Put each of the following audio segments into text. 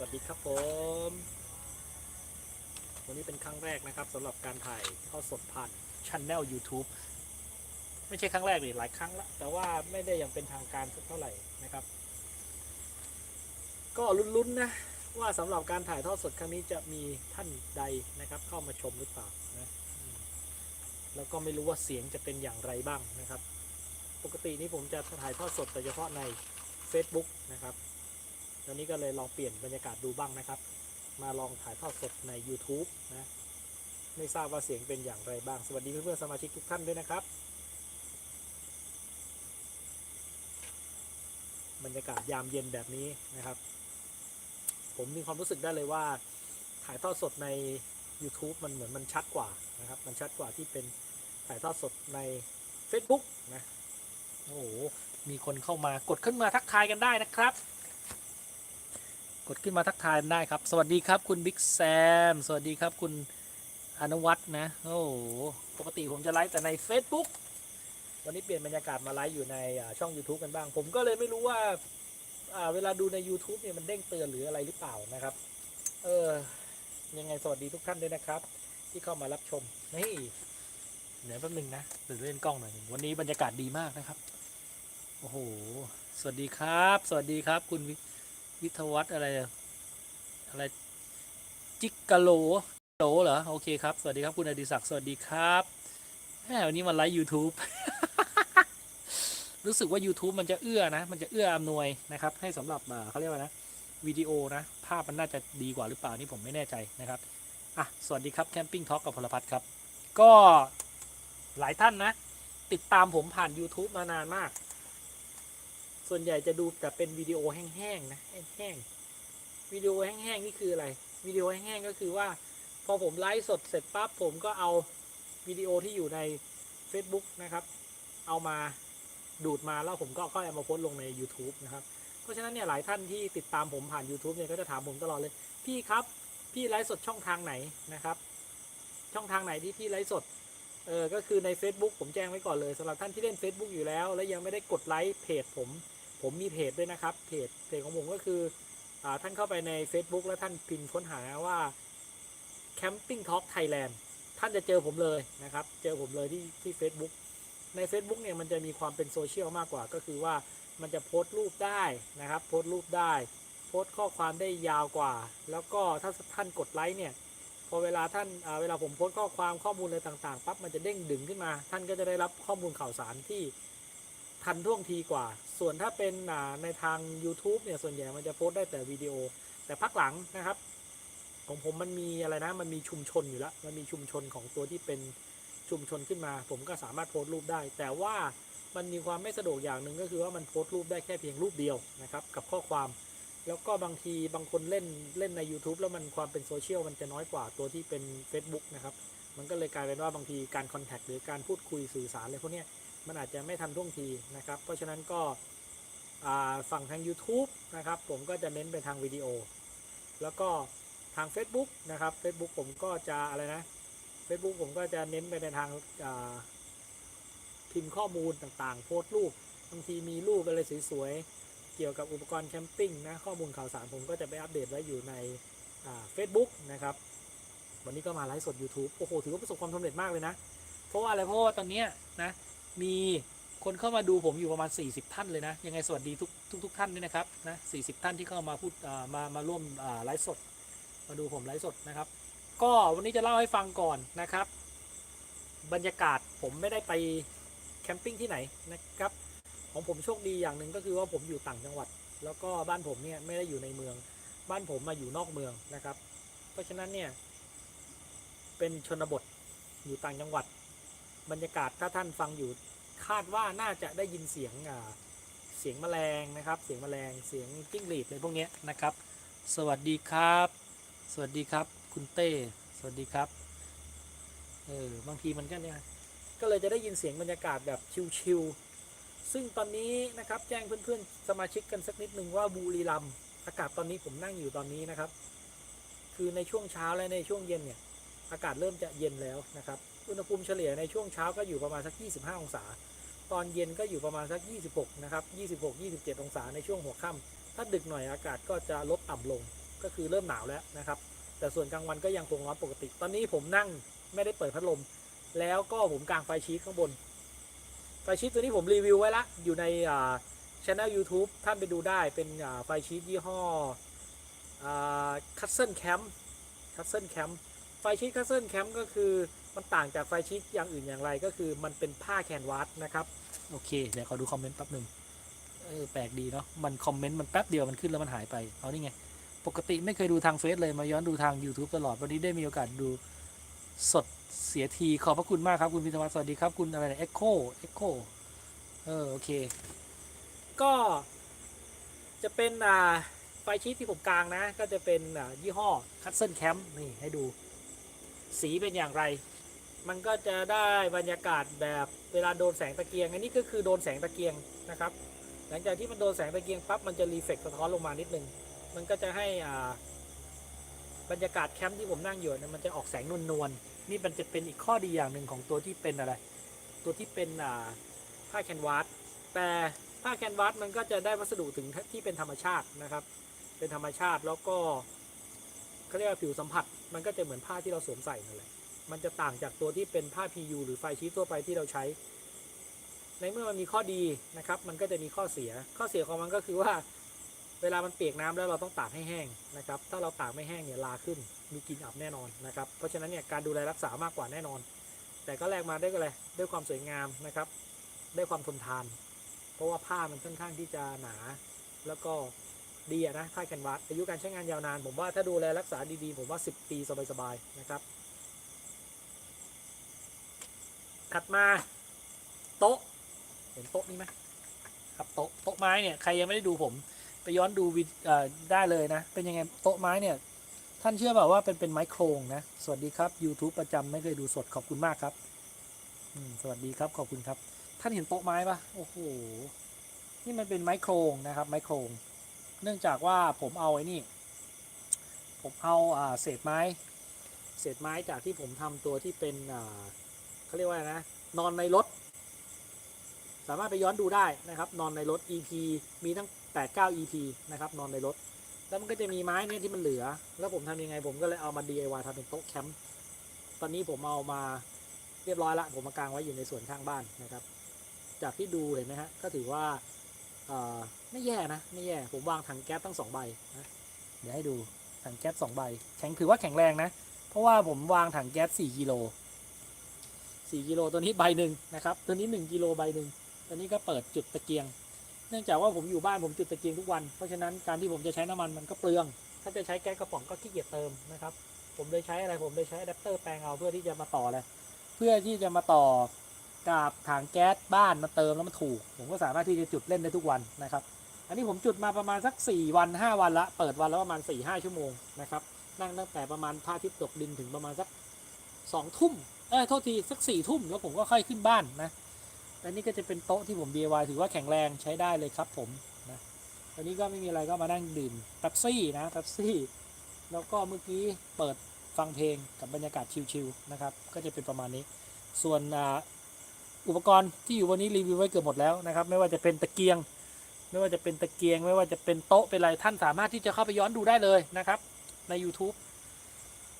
สวัสดีครับผม วันนี้เป็นครั้งแรกนะครับสำหรับการถ่ายทอดสดผ่านช anel YouTube ไม่ใช่ครั้งแรกเลยหลายครั้งละแต่ว่าไม่ได้อย่างเป็นทางการสักเท่าไหร่นะครับ ก็ลุ้นๆนะว่าสำหรับการถ่ายทอดสดครั้งนี้จะมีท่านใดนะครับ เข้ามาชมหรือเปล่านะแล้วก็ไม่รู้ว่าเสียงจะเป็นอย่างไรบ้างนะครับ ปกตินี้ผมจะถ่ายทอดสดแต่เฉพาะใน Facebook นะครับ ตอนนี้ก็เลยลองเปลี่ยนบรรยากาศดูบ้างนะครับ มาลองถ่ายทอดสดใน YouTube นะไม่ทราบว่าเสียงเป็นอย่างไรบ้าง สวัสดีเพื่อนๆสมาชิกทุกท่านด้วยนะครับ บรรยากาศยามเย็นแบบนี้นะครับ ผมมีความรู้สึกได้เลยว่า ถ่ายทอดสดใน YouTube มันเหมือนมันชัดกว่านะครับ มันชัดกว่าที่เป็นถ่ายทอดสดใน Facebook นะ โอ้โห มีคนเข้ามากดขึ้นมาทักทายกันได้นะครับ กดขึ้นมาทักทายได้ครับ สวัสดีครับคุณบิ๊กแซม สวัสดีครับคุณอนุวัฒน์นะ โอ้โห ปกติผมจะไลฟ์แต่ใน Facebook วันนี้เปลี่ยนบรรยากาศมาไลฟ์อยู่ในช่อง YouTube กันบ้าง ผมก็เลยไม่รู้ว่าาเวลาดูใน YouTube เนี่ยมันเด้งเตือนหรืออะไรหรือเปล่านะครับ เออ ยังไงสวัสดีทุกท่านด้วยนะครับ ที่เข้ามารับชม นี่เดี๋ยวแป๊บนึงนะเดี๋ยวเล่นกล้องหน่อย วันนี้บรรยากาศดีมากนะครับ โอ้โห สวัสดีครับ สวัสดีครับคุณวิ วิทวัฒน์อะไรอะอะไร จิกกะโลโหลเหรอ โอเคครับ สวัสดีครับ คุณอดิศักดิ์ สวัสดีครับแหมวันนี้มาไลฟ์ YouTube รู้สึกว่า YouTube มันจะเอื้อนะ มันจะเอื้ออำนวยนะครับ ให้สำหรับเขาเรียกว่านะวิดีโอนะ ภาพมันน่าจะดีกว่าหรือเปล่านี่ผมไม่แน่ใจนะครับ อะ สวัสดีครับแคมปิ้งท็อ l k กับพลพัฒนครับ ก็หลายท่านนะ ติดตามผมผ่าน YouTube มานานมาก ส่วนใหญ่จะดูแต่เป็นวิดีโอแห้งๆนะแห้งๆวิดีโอแห้งๆนี่คืออะไรวิดีโอแห้งๆก็คือว่า พอผมไลฟ์สดเสร็จปั๊บผมก็เอาวิดีโอที่อยู่ใน Facebook นะครับ เอามาดูดมาแล้วผมก็ค่อยเอามาโพสต์ลงใน YouTube นะครับ เพราะฉะนั้นเนี่ยหลายท่านที่ติดตามผมผ่าน YouTube เนี่ยก็จะถามผมตลอดเลย พี่ครับ พี่ไลฟ์สดช่องทางไหนนะครับ ช่องทางไหนที่พี่ไลฟ์สดเออก็คือใน Facebook ผมแจ้งไว้ก่อนเลยสำหรับท่านที่เล่น Facebook อยู่แล้ว และยังไม่ได้กดไลค์เพจผม ผมมีเพจด้วยนะครับ เพจเพจของผมก็คืออท่านเข้าไปใน Facebook แล้วท่านพิมพ์ค้นหาว่า Camping Talk Thailand ท่านจะเจอผมเลยนะครับ เจอผมเลยที่ที่ Facebook ใน Facebook เนี่ยมันจะมีความเป็นโซเชียลมากกว่า ก็คือว่ามันจะโพสต์รูปได้นะครับ โพสต์รูปได้ โพสต์ข้อความได้ยาวกว่า แล้วก็ถ้าท่านกดไลค์เนี่ย พอเวลาท่านเวลาผมโพสต์ข้อความข้อมูลอะไรต่างๆปั๊บมันจะเด้งดึงขึ้นมา ท่านก็จะได้รับข้อมูลข่าวสารที่ ทันท่วงทีกว่า ส่วนถ้าเป็นในทาง YouTube เนี่ยส่วนใหญ่มันจะโพสต์ได้แต่วิดีโอ แต่พักหลังนะครับ ของผมมันมีอะไรนะมันมีชุมชนอยู่แล้ว มันมีชุมชนของตัวที่เป็นชุมชนขึ้นมา ผมก็สามารถโพสต์รูปได้ แต่ว่ามันมีความไม่สะดวกอย่างหนึ่งก็คือว่ามันโพสต์รูปได้แค่เพียงรูปเดียวนะครับกับข้อความแล้วก็บางทีบางคนเล่นเล่นใน YouTube แล้วมันความเป็นโซเชียลมันจะน้อยกว่าตัวที่เป็น Facebook นะครับ มันก็เลยกลายเป็นว่าบางทีการคอนแทคหรือการพูดคุยสื่อสารอะไรพวกนี้ มันอาจจะไม่ทันท่วงทีนะครับ เพราะฉะนั้นก็ฝั่งทาง YouTube นะครับ ผมก็จะเน้นไปทางวิดีโอ แล้วก็ทาง Facebook นะครับ Facebook ผมก็จะอะไรนะ Facebook ผมก็จะเน้นไปในทางาพิมพ์ข้อมูลต่างๆ โพสต์รูปบางทีมีรูปอะไรสวยๆ เกี่ยวกับอุปกรณ์แคมปิ้งนะ ข้อมูลข่าวสารผมก็จะไปอัปเดตไว้อยู่ในเฟซบุ๊กนะครับ วันนี้ก็มาไลฟ์สด YouTube โอ้โห ถือว่าประสบความสำเร็จมากเลยนะ เพราะว่าอะไร เพราะว่าตอนนี้นะ มีคนเข้ามาดูผมอยู่ประมาณ 40 ท่านเลยนะ ยังไงสวัสดีทุกทุกทุกท่านด้วยนะครับนะ40ท่านที่เข้ามาพูดอ่ามามาร่วมไลฟ์สด มาดูผมไลฟ์สดนะครับ ก็วันนี้จะเล่าให้ฟังก่อนนะครับ บรรยากาศผมไม่ได้ไปแคมปิ้งที่ไหนนะครับ ของผมโชคดีอย่างหนึ่งก็คือว่าผมอยู่ต่างจังหวัด แล้วก็บ้านผมเนี่ยไม่ได้อยู่ในเมือง บ้านผมมาอยู่นอกเมืองนะครับ เพราะฉะนั้นเนี่ยเป็นชนบทอยู่ต่างจังหวัด บรรยากาศถ้าท่านฟังอยู่คาดว่าน่าจะได้ยินเสียงเสียงแมลงนะครับ เสียงแมลงเสียงจิ้งหรีดอะไรพวกนี้นะครับ สวัสดีครับ สวัสดีครับ คุณเต้สวัสดีครับเออบางทีมันก็เนี่ยก็เลยจะได้ยินเสียงบรรยากาศแบบชิลๆซึ่งตอนนี้นะครับแจ้งเพื่อนๆสมาชิกกันสักนิดหนึ่งว่าบุรีรัมย์อากาศตอนนี้ผมนั่งอยู่ตอนนี้นะครับ คือในช่วงเช้าและในช่วงเย็นเนี่ยอากาศเริ่มจะเย็นแล้วนะครับ อุณหภูมิเฉลี่ยในช่วงเช้าก็อยู่ประมาณสัก 25 องศา ตอนเย็นก็อยู่ประมาณสัก 26 นะครับ 26 27 องศาในช่วงหัวค่ำถ้าดึกหน่อยอากาศก็จะลดต่ำลง ก็คือเริ่มหนาวแล้วนะครับ แต่ส่วนกลางวันก็ยังคงร้อนปกติ ตอนนี้ผมนั่งไม่ได้เปิดพัดลม แล้วก็ผมกางไฟชีตข้างบน ไฟชีตตัวนี้ผมรีวิวไว้ละ อยู่ในอ่าช่อง YouTube ท่านไปดูได้เป็นไฟชีตยี่ห้อคัตเซิลแคมป์คัตเซิลแคมป์ ไฟชีตคัตเซิลแคมป์ก็คือมันต่างจากไฟชีตอย่างอื่นอย่างไรก็คือมันเป็นผ้าแคนวาสนะครับ โอเค เดี๋ยวขอดูคอมเมนต์แป๊บหนึ่งเออแปลกดีเนาะมันคอมเมนต์มันแป๊บเดียวมันขึ้นแล้วมันหายไปเอานี่ไง ปกติไม่เคยดูทางเฟซเลยมาย้อนดูทาง YouTube ตลอด วันนี้ได้มีโอกาสดูสดเสียทีขอบพระคุณมากครับ คุณพิธวัฒน์สวัสดีครับ คุณอะไรนะเอ็กโคเอ็กโคเออโอเค ก็จะเป็นอ่าไฟชีตที่ผมกลางนะ ก็จะเป็นอ่ายี่ห้อคัตเซิลแคมป์นี่ให้ดู สีเป็นอย่างไร มันก็จะได้บรรยากาศแบบเวลาโดนแสงตะเกียง อันนี้ก็คือโดนแสงตะเกียงนะครับ หลังจากที่มันโดนแสงตะเกียงปั๊บมันจะรีเฟกสะท้อนลงมานิดนึง มันก็จะให้อ่าบรรยากาศแคมป์ที่ผมนั่งอยู่เนี่ยมันจะออกแสงนวลๆนี่มันจะเป็นอีกข้อดีอย่างหนึ่งของตัวที่เป็นอะไร ตัวที่เป็นอ่าผ้าแคนวาสแต่ผ้าแคนวาสมันก็จะได้วัสดุถึงที่เป็นธรรมชาตินะครับ เป็นธรรมชาติแล้วก็เขาเรียกว่าผิวสัมผัส มันก็จะเหมือนผ้าที่เราสวมใส่นั่นแหละ มันจะต่างจากตัวที่เป็นผ้า PU หรือไฟชีททั่วไปที่เราใช้ ในเมื่อมันมีข้อดีนะครับ มันก็จะมีข้อเสีย ข้อเสียของมันก็คือว่า เวลามันเปียกน้ำแล้วเราต้องตากให้แห้งนะครับ ถ้าเราตากไม่แห้งเนี่ยลาขึ้น มีกลิ่นอับแน่นอนนะครับ เพราะฉะนั้นเนี่ยการดูแลรักษามากกว่าแน่นอน แต่ก็แลกมาได้วยอะไรด้วยความสวยงามนะครับ ได้ความทนทาน เพราะว่าผ้ามันค่อนข้างที่จะหนา แล้วก็ ดีอะนะผ้าแคนวาสอายุการใช้งานยาวนาน ผมว่าถ้าดูแลรักษาดีๆ ผมว่า 10 ปีสบายๆนะครับ ถัดมาโต๊ะเห็นโต๊ะนี้ไหมครับโต๊ะโต๊ะไม้เนี่ยใครยังไม่ได้ดูผมไปย้อนดูวิดเอ่อได้เลยนะ เป็นยังไงโต๊ะไม้เนี่ยท่านเชื่อเปล่าว่าเป็นเป็นไม้โครงนะ สวัสดีครับ YouTube ประจำไม่เคยดูสดขอบคุณมากครับสวัสดีครับขอบคุณครับ ท่านเห็นโต๊ะไม้ปะโอ้โหนี่มันเป็นไม้โครงนะครับ ไม้โครง เนื่องจากว่าผมเอาไอ้นี่ ผมเอาอ่าเศษไม้ เศษไม้จากที่ผมทำตัวที่เป็นอ่าเขาเรียกว่าไรนะ นอนในรถ สามารถไปย้อนดูได้นะครับ นอนในรถ EP มีทั้ง8 9 EP นะครับ นอนในรถ แล้วมันก็จะมีไม้เนี่ยที่มันเหลือ แล้วผมทำยังไงผมก็เลยเอามา DIY ทำเป็นโต๊ะแคมป์ ตอนนี้ผมเอามาเรียบร้อยละ ผมมากางไว้อยู่ในสวนข้างบ้านนะครับ จากที่ดูเห็นไหมฮะ ก็ถือว่า ไม่แย่นะ ไม่แย่ ผมวางถังแก๊สตั้งสองใบนะเดี๋ยวให้ดูถังแก๊สสองใบ แข็งถือว่าแข็งแรงนะ เพราะว่าผมวางถังแก๊ส4กิโล4กิโลตัวนี้ใบหนึ่งนะครับ ตัวนี้1กิโลใบหนึ่งตัวนี้ก็เปิดจุดตะเกียง เนื่องจากว่าผมอยู่บ้านผมจุดตะเกียงทุกวัน เพราะฉะนั้นการที่ผมจะใช้น้ำมันมันก็เปลือง ถ้าจะใช้แก๊สกระป๋องก็ขี้เกียจเติมนะครับ ผมเลยใช้อะไรผมเลยใช้อะแดปเตอร์แปลงเอาเพื่อที่จะมาต่อเลย เพื่อที่จะมาต่อ กับถังแก๊สบ้านมาเติมแล้วมันถูก ผมก็สามารถที่จะจุดเล่นได้ทุกวันนะครับ อันนี้ผมจุดมาประมาณสัก 4 วัน 5 วันละ เปิดวันและประมาณ 4-5 ชั่วโมงนะครับ นั่งตั้งแต่ประมาณพระอาทิตย์ตกดินถึงประมาณสัก2ทุ่ม เอ้ยโทษทีสัก4ทุ่มแล้วผมก็ค่อยขึ้นบ้านนะอันนี้ก็จะเป็นโต๊ะที่ผม DIY ถือว่าแข็งแรงใช้ได้เลยครับผมนะอันนี้ก็ไม่มีอะไรก็มานั่งดื่มเป๊ปซี่นะเป๊ปซี่ แล้วก็เมื่อกี้เปิดฟังเพลงกับบรรยากาศชิลๆนะครับ ก็จะเป็นประมาณนี้ ส่วน อุปกรณ์ที่อยู่วันนี้รีวิวไว้เกือบหมดแล้วนะครับ ไม่ว่าจะเป็นตะเกียง ไม่ว่าจะเป็นตะเกียง ไม่ว่าจะเป็นโต๊ะเป็นอะไรท่านสามารถที่จะเข้าไปย้อนดูได้เลยนะครับ ใน YouTube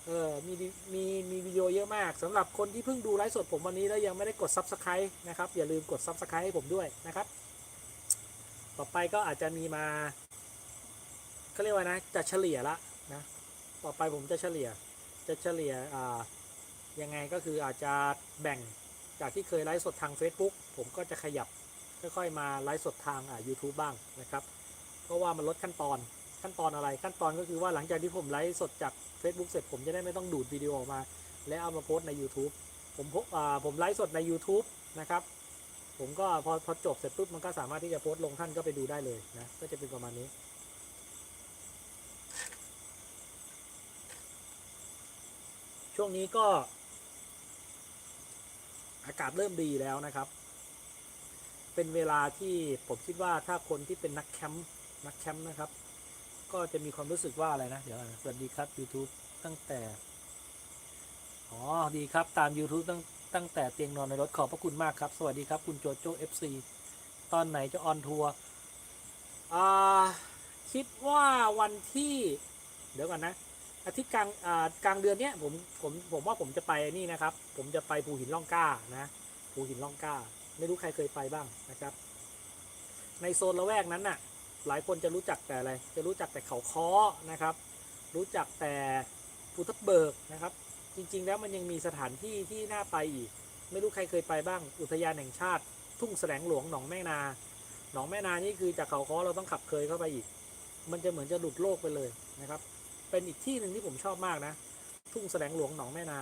เออมีมีมีวิดีโอเยอะมากสำหรับคนที่เพิ่งดูไลฟ์สดผมวันนี้แล้วยังไม่ได้กด Subscribe นะครับ อย่าลืมกด Subscribe ให้ผมด้วยนะครับ ต่อไปก็อาจจะมีมาเขาเรียกว่านะจะเฉลี่ยละนะต่อไปผมจะเฉลี่ยจะเฉลี่ยอ่ายังไงก็คืออาจจะแบ่ง จากที่เคยไลฟ์สดทาง Facebook ผมก็จะขยับค่อยๆ มาไลฟ์สดทางอ่า YouTube บ้างนะครับ เพราะว่ามันลดขั้นตอนขั้นตอนอะไรขั้นตอนก็คือว่าหลังจากที่ผมไลฟ์สดจาก Facebook เสร็จผมจะได้ไม่ต้องดูดวิดีโอออกมา แล้วเอามาโพสใน YouTube ผมพกอ่าผมไลฟ์สดใน YouTube นะครับ ผมก็พอพอจบเสร็จปุ๊บมันก็สามารถที่จะโพสลงท่านก็ไปดูได้เลยนะก็จะเป็นประมาณนี้ช่วงนี้ก็ อากาศเริ่มดีแล้วนะครับ เป็นเวลาที่ผมคิดว่าถ้าคนที่เป็นนักแคมป์นักแคมป์นะครับ ก็จะมีความรู้สึกว่าอะไรนะ เดี๋ยวนสวัสดีครับ YouTube ตั้งแต่ อ๋อ ดีครับ ตาม YouTube ตั้งตั้งแต่เตียงนอนในรถขอบพระคุณมากครับ สวัสดีครับ คุณโจโจ้ FC ตอนไหนจะออนทัวร์อ่า คิดว่าวันที่ เดี๋ยวก่อนนะ อาทิตย์กลางกลางเดือนเนี้ยผมผมผมว่าผมจะไปนี่นะครับ ผมจะไปภูหินล่องกล้านะภูหินล่องกล้า ไม่รู้ใครเคยไปบ้างนะครับ ในโซนละแวกนั้นน่ะ หลายคนจะรู้จักแต่อะไร จะรู้จักแต่เขาค้อนะครับ รู้จักแต่ภูทับเบิกนะครับ จริง ๆ แล้วมันยังมีสถานที่ที่น่าไปอีก ไม่รู้ใครเคยไปบ้าง อุทยานแห่งชาติ ทุ่งแสลงหลวงหนองแม่นาหนองแม่นานี่คือจากเขาค้อเราต้องขับเคยเข้าไปอีก มันจะเหมือนจะหลุดโลกไปเลยนะครับ เป็นอีกที่หนึ่งที่ผมชอบมากนะ ทุ่งแสลงหลวงหนองแม่นา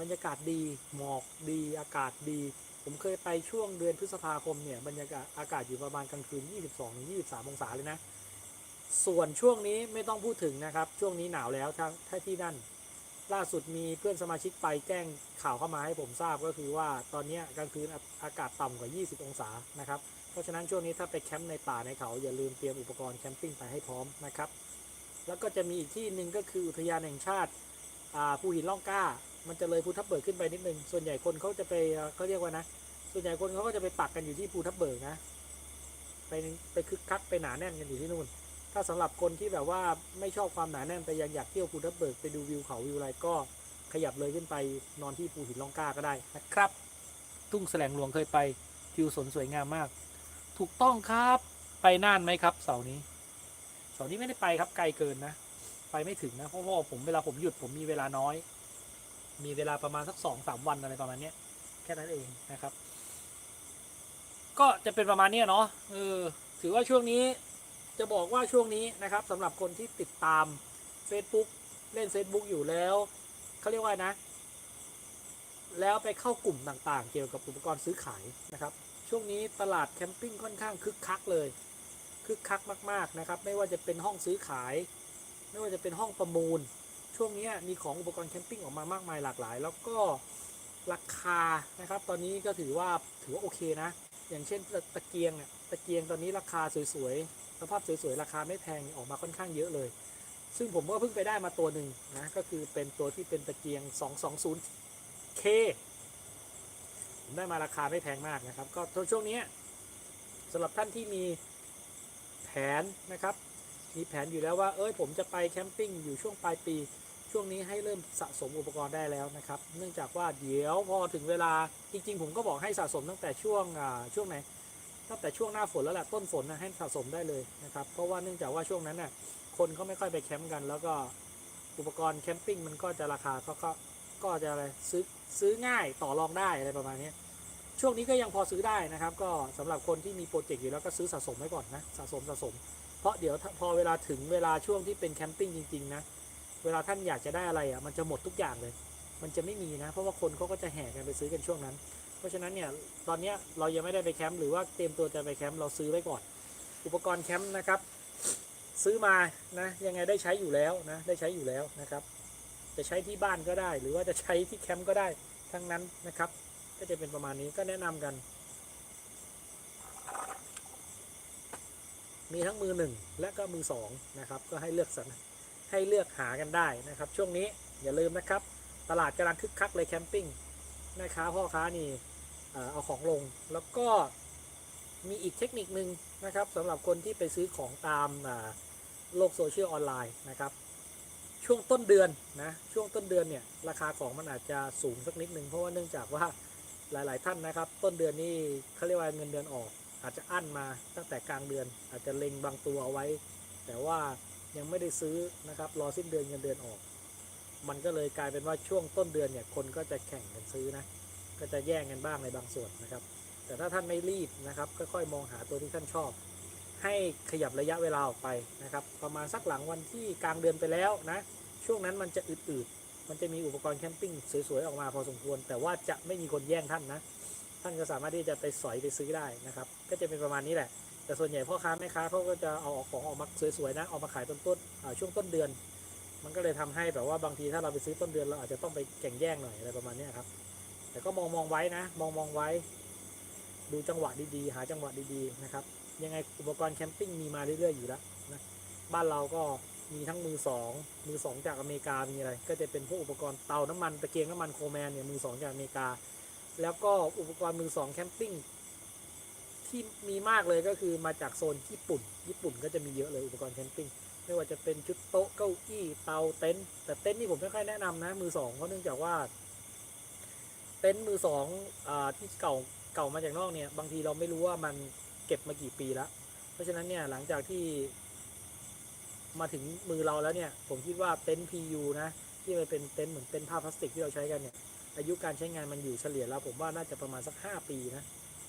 บรรยากาศดี หมอกดี อากาศดี ผมเคยไปช่วงเดือนพฤษภาคมเนี่ย บรรยากาศอากาศอยู่ประมาณกลางคืน 22-23 องศาเลยนะ ส่วนช่วงนี้ไม่ต้องพูดถึงนะครับ ช่วงนี้หนาวแล้วทั้งถ้าที่นั่น ล่าสุดมีเพื่อนสมาชิกไปแจ้งข่าวเข้ามาให้ผมทราบก็คือว่าตอนนี้กลางคืนอาอากาศต่ำกว่า 20 องศานะครับ เพราะฉะนั้นช่วงนี้ถ้าไปแคมป์ในป่าในเขาอย่าลืมเตรียมอุปกรณ์แคมปิ้งไปให้พร้อมนะครับ แล้วก็จะมีอีกที่หนึ่งก็คืออุทยานแห่งชาติอ่าภูหินล่องกล้า มันจะเลยภูทับเบิกขึ้นไปนิดนึง ส่วนใหญ่คนเขาจะไปเขาเรียกว่านะ ส่วนใหญ่คนเขาก็จะไปปักกันอยู่ที่ภูทับเบิกนะ ไปไปคึกคักไปหนาแน่นกันอยู่ที่นู่น ถ้าสำหรับคนที่แบบว่าไม่ชอบความหนาแน่นแต่ยังอยากเที่ยวภูทับเบิกไปดูวิวเขาวิวอะไรก็ขยับเลยขึ้นไปนอนที่ภูหินล่องกล้าก็ได้นะครับ ทุ่งแสลงหลวงเคยไปทิวสนสวยงามมาก ถูกต้องครับ ไปน่านไหมครับเสาร์นี้ เสาร์นี้ไม่ได้ไปครับไกลเกินนะ ไปไม่ถึงนะเพราะว่าผมเวลาผมหยุดผมมีเวลาน้อย มีเวลาประมาณสักสองสามวันอะไรประมาณเนี้ยแค่นั้นเองนะครับ ก็จะเป็นประมาณนี้เนาะเออถือว่าช่วงนี้จะบอกว่าช่วงนี้นะครับสำหรับคนที่ติดตาม Facebook เล่น Facebook อยู่แล้วเขาเรียกว่านะ แล้วไปเข้ากลุ่มต่างๆ เกี่ยวกับอุปกรณ์ซื้อขายนะครับ ช่วงนี้ตลาดแคมปิ้งค่อนข้างคึกคักเลย คึกคักมาก ๆ นะครับ ไม่ว่าจะเป็นห้องซื้อขาย ไม่ว่าจะเป็นห้องประมูล ช่วงนี้มีของอุปกรณ์แคมปิ้งออกมามากมายหลากหลาย แล้วก็ราคานะครับ ตอนนี้ก็ถือว่าถือว่าโอเคนะ อย่างเช่นตะเกียงเนี่ยตะเกียงตอนนี้ราคาสวยๆสภาพสวยๆราคาไม่แพงออกมาค่อนข้างเยอะเลย ซึ่งผมก็เพิ่งไปได้มาตัวหนึ่งนะก็คือเป็นตัวที่เป็นตะเกียง 220K ผมได้มาราคาไม่แพงมากนะครับ ก็ช่วงนี้สำหรับท่านที่มี ผนนะครับ มีแผนอยู่แล้วว่า เอ้ยผมจะไปแคมปิ้งอยู่ช่วงปลายปี ช่วงนี้ให้เริ่มสะสมอุปกรณ์ได้แล้วนะครับ เนื่องจากว่าเดี๋ยวพอถึงเวลาจริงๆ ผมก็บอกให้สะสมตั้งแต่ช่วงอ่าช่วงไหนตั้งแต่ช่วงหน้าฝนแล้วแหละต้นฝนนะให้สะสมได้เลยนะครับ เพราะว่าเนื่องจากว่าช่วงนั้นน่ะคนเขาไม่ค่อยไปแคมป์กัน แล้วก็อุปกรณ์แคมปิ้งมันก็จะราคาก็ก็ก็จะอะไรซื้อซื้อง่ายต่อรองได้อะไรประมาณนี้ ช่วงนี้ก็ยังพอซื้อได้นะครับ ก็สำหรับคนที่มีโปรเจกต์อยู่แล้วก็ซื้อสะสมไว้ก่อนนะสะสมสะสม เพราะเดี๋ยวพอเวลาถึงเวลาช่วงที่เป็นแคมปิ้งจริงๆนะเวลาท่านอยากจะได้อะไรอะมันจะหมดทุกอย่างเลย มันจะไม่มีนะ เพราะว่าคนเขาก็จะแห่กันไปซื้อกันช่วงนั้น เพราะฉะนั้นเนี่ยตอนนี้เรายังไม่ได้ไปแคมป์หรือว่าเตรียมตัวจะไปแคมป์เราซื้อไว้ก่อน อุปกรณ์แคมป์นะครับ ซื้อมานะยังไงได้ใช้อยู่แล้วนะได้ใช้อยู่แล้วนะครับ จะใช้ที่บ้านก็ได้ หรือว่าจะใช้ที่แคมป์ก็ได้ทั้งนั้นนะครับ ก็จะเป็นประมาณนี้ก็แนะนำกัน มีทั้งมือหนึ่งและก็มือสองนะครับ ก็ให้เลือกสรรให้เลือกหากันได้นะครับ ช่วงนี้อย่าลืมนะครับ ตลาดกำลังคึกคักเลยแคมปิ้งแม่ค้าพ่อค้านี่เอาของลงแล้วก็มีอีกเทคนิคนึงนะครับสำหรับคนที่ไปซื้อของตามโลกโซเชียลออนไลน์นะครับ ช่วงต้นเดือนนะช่วงต้นเดือนเนี่ยราคาของมันอาจจะสูงสักนิดนึงเพราะว่าเนื่องจากว่า หลาย ๆ ท่านนะครับ ต้นเดือนนี่เขาเรียกว่าเงินเดือนออก อาจจะอั้นมาตั้งแต่กลางเดือน อาจจะเล็งบางตัวเอาไว้ แต่ว่ายังไม่ได้ซื้อนะครับ รอสิ้นเดือนเงินเดือนออก มันก็เลยกลายเป็นว่าช่วงต้นเดือนเนี่ยคนก็จะแข่งกันซื้อนะก็จะแย่งกันบ้างในบางส่วนนะครับ แต่ถ้าท่านไม่รีบนะครับค่อยๆมองหาตัวที่ท่านชอบ ให้ขยับระยะเวลาออกไปนะครับ ประมาณสักหลังวันที่กลางเดือนไปแล้วนะช่วงนั้นมันจะอืดๆ มันจะมีอุปกรณ์แคมปิ้งสวยๆออกมาพอสมควร แต่ว่าจะไม่มีคนแย่งท่านนะ ท่านก็สามารถที่จะไปสอยไปซื้อได้นะครับ ก็จะเป็นประมาณนี้แหละ แต่ส่วนใหญ่พ่อค้าแม่ค้าเขาก็จะเอาของออกมาสวยๆนะเอามาขายต้นต้นช่วงต้นเดือน มันก็เลยทำให้แบบว่าบางทีถ้าเราไปซื้อต้นเดือนเราอาจจะต้องไปแข่งแย่งหน่อยอะไรประมาณนี้ครับ แต่ก็มองมองไว้นะ มองมองไว้ ดูจังหวะดีๆ หาจังหวะดีๆนะครับ ยังไงอุปกรณ์แคมปิ้งมีมาเรื่อยๆอยู่แล้วนะ บ้านเราก็ มีทั้งมือสองมือสองจากอเมริกามีอะไร ก็จะเป็นพวกอุปกรณ์เตาน้ำมันตะเกียงน้ำมันโคแมนเนี่ยมือสองจากอเมริกา แล้วก็อุปกรณ์มือสองแคมปิ้งที่มีมากเลยก็คือมาจากโซนญี่ปุ่น ญี่ปุ่นก็จะมีเยอะเลยอุปกรณ์แคมปิ้งไม่ว่าจะเป็นชุดโต๊ะเก้าอี้เตาเต็นท์แต่เต็นท์นี่ผมไม่ค่อยแนะนำนะมือสองเพราะเนื่องจากว่า เต็นท์มือสองอที่เก่าเก่ามาจากนอกเนี่ย บางทีเราไม่รู้ว่ามันเก็บมากี่ปีแล้ว เพราะฉะนั้นเนี่ยหลังจากที่ มาถึงมือเราแล้วเนี่ย ผมคิดว่าเต็นท์ PU นะ ที่มันเป็นเต็นท์เหมือนเต็นท์ผ้าพลาสติกที่เราใช้กันเนี่ย อายุการใช้งานมันอยู่เฉลี่ยแล้ว ผมว่าน่าจะประมาณสัก 5 ปีนะ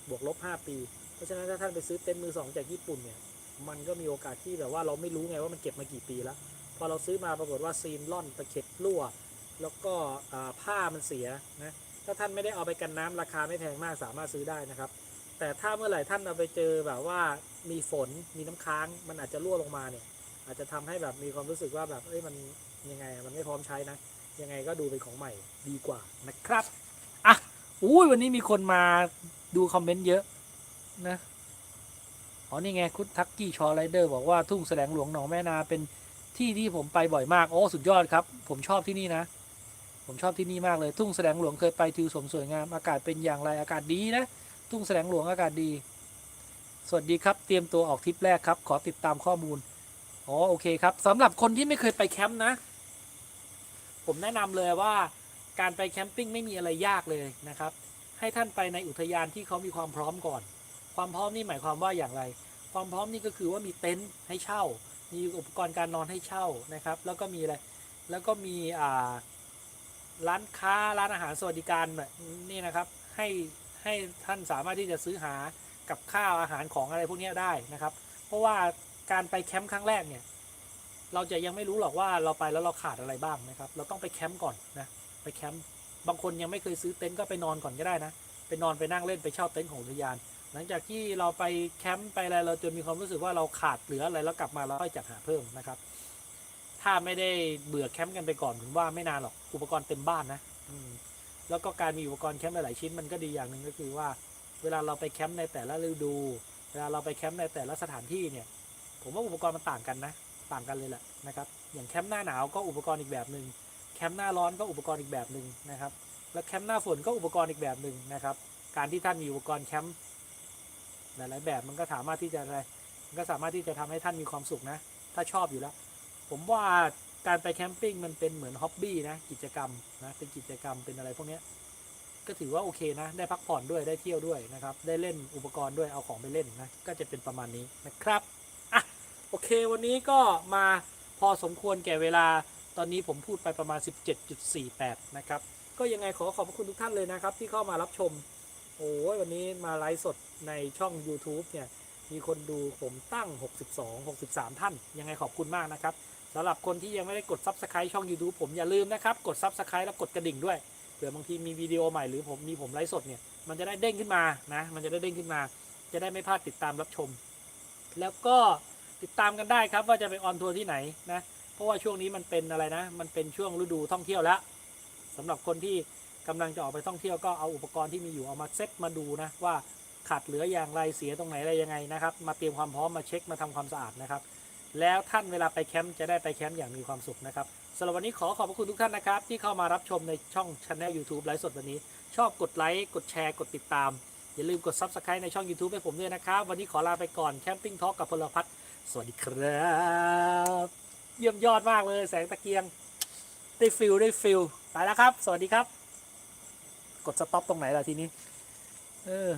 บวกลบ 5 ปี เพราะฉะนั้นถ้าท่านไปซื้อเต็นท์มือสองจากญี่ปุ่นเนี่ย มันก็มีโอกาสที่แบบว่าเราไม่รู้ไงว่ามันเก็บมากี่ปีแล้ว พอเราซื้อมาปรากฏว่าซีนล่อนตะเข็บรั่ว แล้วก็ผ้ามันเสียนะ ถ้าท่านไม่ได้เอาไปกันน้ำราคาไม่แพงมากสามารถซื้อได้นะครับ แต่ถ้าเมื่อไหร่ท่านเอาไปเจอแบบว่ามีฝนมีน้ำค้างมันอาจจะรั่วลงมาเนี่ย อาจจะทำให้แบบมีความรู้สึกว่าแบบเอ้ยมันยังไงมันไม่พร้อมใช้นะ ยังไงก็ดูเป็นของใหม่ดีกว่านะครับอะอุ้ยวันนี้มีคนมาดูคอมเมนต์เยอะนะอ๋อนี่ไงคุณทักกี้ชอไรเดอร์บอกว่าทุ่งแสลงหลวงหนองแม่นาเป็นที่ที่ผมไปบ่อยมากโอ้สุดยอดครับ ผมชอบที่นี่นะ ผมชอบที่นี่มากเลย ทุ่งแสลงหลวงเคยไปทิวสมสวยงามอากาศเป็นอย่างไรอากาศดีนะทุ่งแสลงหลวงอากาศดี สวัสดีครับ เตรียมตัวออกทริปแรกครับ ขอติดตามข้อมูล อ๋อโอเคครับสำหรับคนที่ไม่เคยไปแคมป์นะ ผมแนะนำเลยว่าการไปแคมปิ้งไม่มีอะไรยากเลยนะครับ ให้ท่านไปในอุทยานที่เขามีความพร้อมก่อน ความพร้อมนี่หมายความว่าอย่างไร ความพร้อมนี่ก็คือว่ามีเต็นท์ให้เช่า มีอุปกรณ์การนอนให้เช่านะครับ แล้วก็มีอะไรแล้วก็มีอ่าร้านค้าร้านอาหารสวัสดิการแบบนี่นะครับ ให้ให้ท่านสามารถที่จะซื้อหากับข้าวอาหารของอะไรพวกนี้ได้นะครับ เพราะว่า การไปแคมป์ครั้งแรกเนี่ย เราจะยังไม่รู้หรอกว่าเราไปแล้วเราขาดอะไรบ้างนะครับ เราต้องไปแคมป์ก่อนนะ ไปแคมป์ บางคนยังไม่เคยซื้อเต็นท์ก็ไปนอนก่อนก็ได้นะ ไปนอนไปนั่งเล่นไปเช่าเต็นท์ของอุทยาน หลังจากที่เราไปแคมป์ไปอะไรเราจนมีความรู้สึกว่าเราขาดเหลืออะไรแล้วกลับมาเราค่อยจัดหาเพิ่มนะครับ ถ้าไม่ได้เบื่อแคมป์กันไปก่อนผมว่าไม่นานหรอก อุปกรณ์เต็มบ้านนะ อืมแล้วก็การมีอุปกรณ์แคมป์หลาย ๆ ชิ้นมันก็ดีอย่างหนึ่งก็คือว่า เวลาเราไปแคมป์ในแต่ละฤดู เวลาเราไปแคมป์ในแต่ละสถานที่เนี่ย ผมว่าอุปกรณ์มันต่างกันนะ ต่างกันเลยแหละนะครับ อย่างแคมป์หน้าหนาวก็อุปกรณ์อีกแบบหนึ่งแคมป์หน้าร้อนก็อุปกรณ์อีกแบบหนึ่งนะครับ แล้วแคมป์หน้าฝนก็อุปกรณ์อีกแบบหนึ่งนะครับ การที่ท่านมีอุปกรณ์แคมป์หลายๆแบบมันก็สามารถที่จะอะไรมันก็สามารถที่จะทำให้ท่านมีความสุขนะ ถ้าชอบอยู่แล้ว ผมว่าการไปแคมปิ้งมันเป็นเหมือนฮ็อบบี้นะ กิจกรรมนะ เป็นกิจกรรมเป็นอะไรพวกนี้ก็ถือว่าโอเคนะ ได้พักผ่อนด้วย ได้เที่ยวด้วยนะครับ ได้เล่นอุปกรณ์ด้วย เอาของไปเล่นนะ ก็จะเป็นประมาณนี้นะครับอะ โอเควันนี้ก็มาพอสมควรแก่เวลาตอนนี้ผมพูดไปประมาณ 17.48 นะครับ ก็ยังไงขอขอบพระคุณทุกท่านเลยนะครับ ที่เข้ามารับชม โอ้ยวันนี้มาไลฟ์สดในช่อง YouTube เนี่ย มีคนดูผมตั้ง 62 63 ท่าน ยังไงขอบคุณมากนะครับสำหรับคนที่ยังไม่ได้กด Subscribe ช่อง YouTube ผมอย่าลืมนะครับ กด Subscribe แล้วกดกระดิ่งด้วยเผื่อบางทีมีวิดีโอใหม่หรือผมมีผมไลฟ์สดเนี่ย มันจะได้เด้งขึ้นมานะ มันจะได้เด้งขึ้นมา จะได้ไม่พลาดติดตามรับชม แล้วก็ ติดตามกันได้ครับว่าจะไปออนทัวร์ที่ไหนนะ เพราะว่าช่วงนี้มันเป็นอะไรนะ มันเป็นช่วงฤดูท่องเที่ยวแล้วสำหรับคนที่กำลังจะออกไปท่องเที่ยวก็เอาอุปกรณ์ที่มีอยู่เอามาเซ็ตมาดูนะว่าขาดเหลืออย่างไรเสียตรงไหนอะไรยังไงนะครับ มาเตรียมความพร้อมมาเช็คมาทำความสะอาดนะครับ แล้วท่านเวลาไปแคมป์จะได้ไปแคมป์อย่างมีความสุขนะครับสำหรับวันนี้ขอขอบพระคุณทุกท่านนะครับ ที่เข้ามารับชมในช่องช anel YouTube ไลฟ์สดวันนี้ ชอบกดไลค์กดแชร์กดติดตาม อย่าลืมกด Subscribe ในช่อง YouTube ให้ผมด้วยนะครับ วันนี้ขอลาไปก่อนแคมปิ้งทอ k กับพลพัฒน์ สวัสดีครับ เยี่ยมยอดมากเลยแสงตะเกียง ได้ฟิลได้ฟิลไปแล้วครับ สวัสดีครับ กดสต็อปตรงไหนล่ะทีนี้ เออ